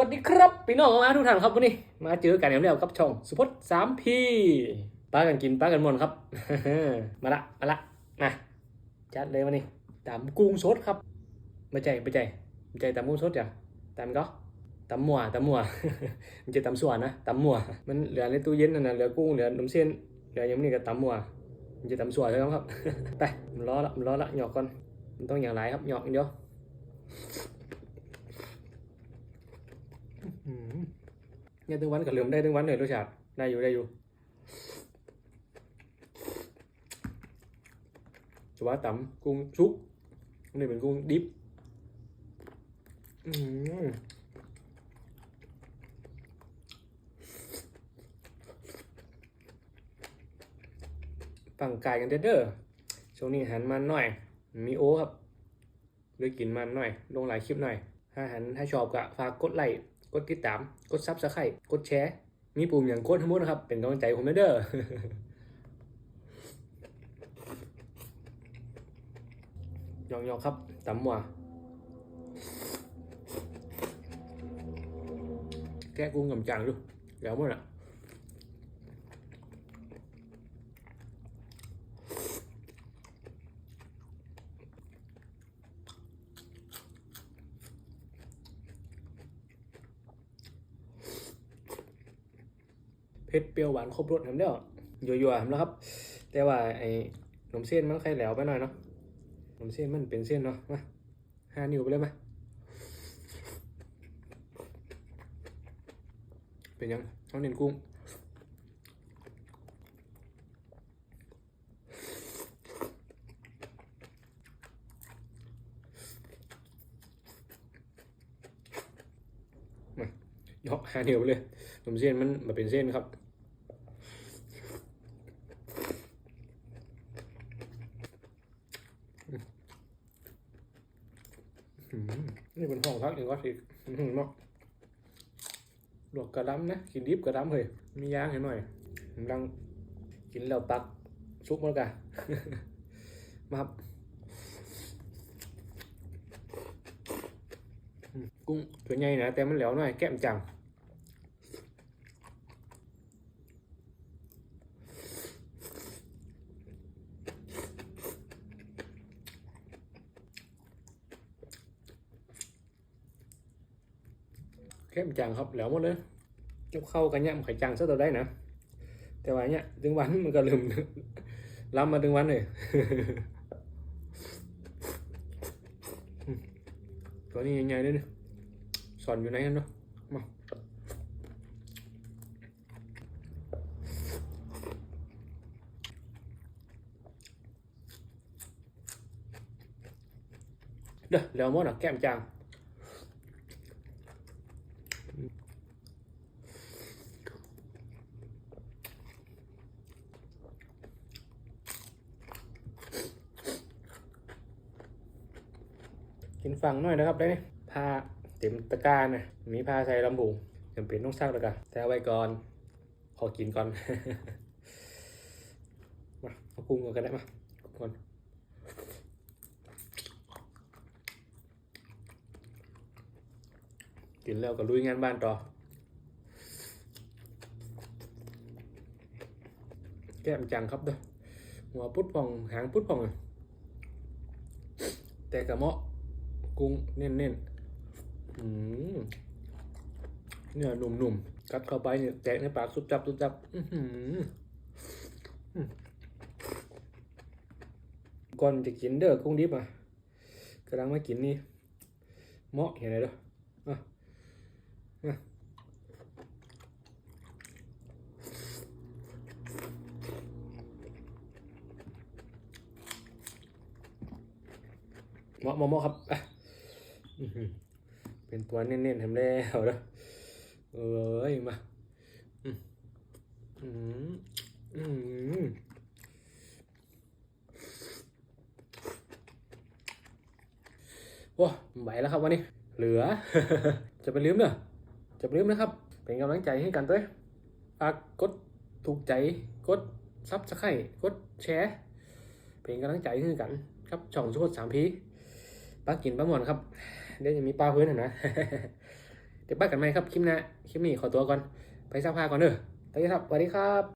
วัสดีครับพี่น้องมาทุกท่านครับวันนี้ มาเจอกันแล้วกับช่องสุพจน์สามพีป้ากันกินป้ากันมวนครับ มาละมาละมาจัดเลยวันนี้ตำกุ้งสดครับไม่ใจไม่ใจไม่ใจตำกุ้งสดจ้ะตำก็ตำหมัวตำหมัวมันจะตำส่วนนะตำหมัวมันเหลือในตู้เย็นนั่นนะเหลือกุ้งเหลือนมเส้นเหลือยังนี้ก็ตำหมัวมันจะตำส่วนใช่ไหมครับไปมันร้อละมันร้อละหยอกก่อนมันต้องอย่างไรครับหยอกอย่างเดียว อืม เนี่ยถึงวันกับเหลือมได้ถึงวันเลยรสชาติได้อยู่ได้อยู่จว่าตำกุ้งซุปอันนี่เป็นกุ้งดิบอืมฝั่งกายกันเด้อเด้อช่วงนี้หันมันหน่อย มีโอครับเลยกินมันหน่อย ลงหลายคลิปหน่อย ถ้าหันถ้าชอบก็ฝากกดไลค์ กดติดตาม กดซับสไครต์กดแชร์ มีปุ่มอย่างกดทั้งหมดนะครับ เป็นกำลังใจผมด้วยเด้อยองยองๆครับตำหมัวแก้กุ้งกำจางดูแล้วมั้งอะ เผ็ดเปรี้ยวหวานครบรสแถมได้หรอยัวๆทำแล้วครับ แต่ว่าไอ้ขนมเส้นมันใครแหลวไปหน่อยเนาะขนมเส้นมันเป็นเส้นเนาะมาห้านิ้วไปเลยมาเป็นยังเขาเน้นกุ้งมา เหยาะห้านิ้วเลยขนมเส้นมันมาเป็นเส้นครับนี่เป็นห้องพักอย่างก็สิอื้อหือเนาะลวกกระดำนะ กินดิบกระดำเลยมีย่างให้หน่อยกำลังกินแล้วตักซุปมันกันมาครับ อืมกุ้งตัวใหญ่นะแต่มันแหลวหน่อยแก้มจังเข้มจังครับแหล้วหม สอนอยู่ไหนกันเนาะมาเด้อแล้วหมดอะแก้มจังกินฝั่งหน่อยนะครับได้ไหมผ้า เต็มตะกร้านะมีผ้าใส่ลำบุงจำเป็นต้องซักแล้วกันแต่ไว้ก่อน ขอกินก่อน มาเอากุ้งก่อนก็ได้มาก่อนกินแล้วก็ลุยงานบ้านต่อ แก้มจังครับเด้อหัวพุดพองหางพุดพองเลยแต่กระเหมาะกุ้งเน้นๆ เนื้อหนุ่มๆกัดเข้าไปเนี่ยแตกในปากสุบจับสุบจับก่อนจะกินเด้อกุ้งดิบอะกำลังมากินนี่เหมาะเห็นไหมเด้ออะอะเหมาะเหมาะครับอะ เป็นตัวเน้นๆทำแล้วเด้อเอ้ยมาอืมอืมอืมโอ้ไหวแล้วครับวันนี้ เหลือ จะไปลืมเนอะจะไปลืมนะครับ เป็นกำลังใจให้กันด้วยฝากกดถูกใจ กดซับสไครต์กดแชร์ เป็นกำลังใจให้กัน ครับช่องสุขสามพีปลากินปลาหมอนครับ เดี๋ยวจะมีปลาพื้นเห็นไหมเดี๋ยวป้ากันไหมครับคลิปหน้าคลิปนี้ขอตัวก่อนไปสักผ้าก่อนเด้อไปครับสวัสดีครับ